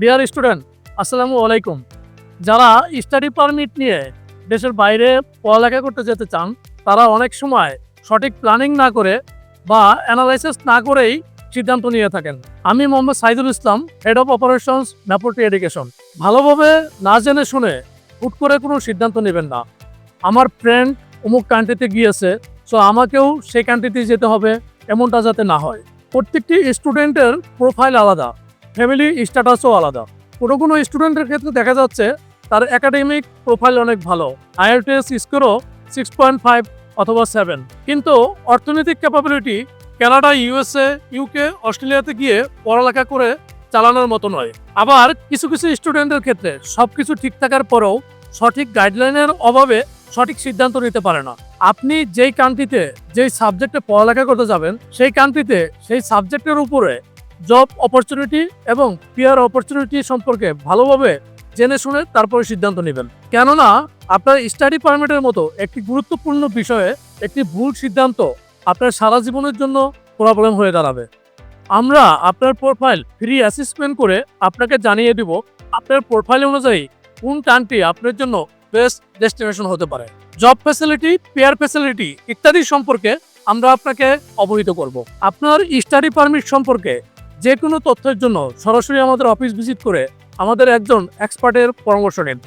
Dear student আসসালামু আলাইকুম। যারা স্টাডি পারমিট নিয়ে দেশের বাইরে পড়ালেখা করতে যেতে চান, তারা অনেক সময় সঠিক প্ল্যানিং না করে বা অ্যানালাইসিস না করেই সিদ্ধান্ত নিয়ে থাকেন। আমি Mohammad Saidul Islam head of operations ন্যাপোর্টি education ভালোভাবে না জেনে শুনে হুট করে কোনো সিদ্ধান্ত নেবেন না। আমার ফ্রেন্ড অমুক কান্ট্রিতে গিয়েছে সো আমাকেও সেই কান্ট্রিতে যেতে হবে, এমনটা যাতে না হয়। প্রত্যেকটি স্টুডেন্টের প্রোফাইল আলাদা। ফ্যামিলি স্ট্যাটাসও আলাদা। কোনো কোনো স্টুডেন্টের ক্ষেত্রে দেখা যাচ্ছে তার একাডেমিক প্রোফাইল অনেক ভালো। আইএলটিএস স্কোরও সিক্স পয়েন্ট ফাইভ অথবা সেভেন কিন্তু অর্থনৈতিক ক্যাপাবিলিটি কানাডা ইউএসএ ইউকে অস্ট্রেলিয়াতে গিয়ে পড়ালেখা করে চালানোর মতো নয়। আবার কিছু কিছু স্টুডেন্টের ক্ষেত্রে সব কিছু ঠিক থাকার পরেও সঠিক গাইডলাইনের অভাবে সঠিক সিদ্ধান্ত নিতে পারে না। আপনি যেই কান্ট্রিতে যেই সাবজেক্টে পড়ালেখা করতে যাবেন, সেই কান্ট্রিতে সেই সাবজেক্টের উপরে জব অপরচুনিটি এবং পিয়ার অপরচুনিটি সম্পর্কে ভালোভাবে জেনে শুনে তারপরে সিদ্ধান্ত নেবেন। কেননা, আপনার স্টাডি পারমিটের মতো একটি গুরুত্বপূর্ণ বিষয়ে একটি ভুল সিদ্ধান্ত আপনার সারা জীবনের জন্য প্রবলেম হয়ে দাঁড়াবে। আমরা আপনার প্রোফাইল ফ্রি অ্যাসেসমেন্ট করে আপনাকে জানিয়ে দিব আপনার প্রোফাইল অনুযায়ী কোন কান্ট্রি আপনার জন্য বেস্ট ডেস্টিনেশন হতে পারে। জব ফ্যাসিলিটি পেয়ার ফ্যাসিলিটি ইত্যাদি সম্পর্কে আমরা আপনাকে অবহিত করব। আপনার স্টাডি পারমিট সম্পর্কে যে কোনো তথ্যের জন্য সরাসরি আমাদের অফিস ভিজিট করে আমাদের একজন এক্সপার্টের পরামর্শ নিন।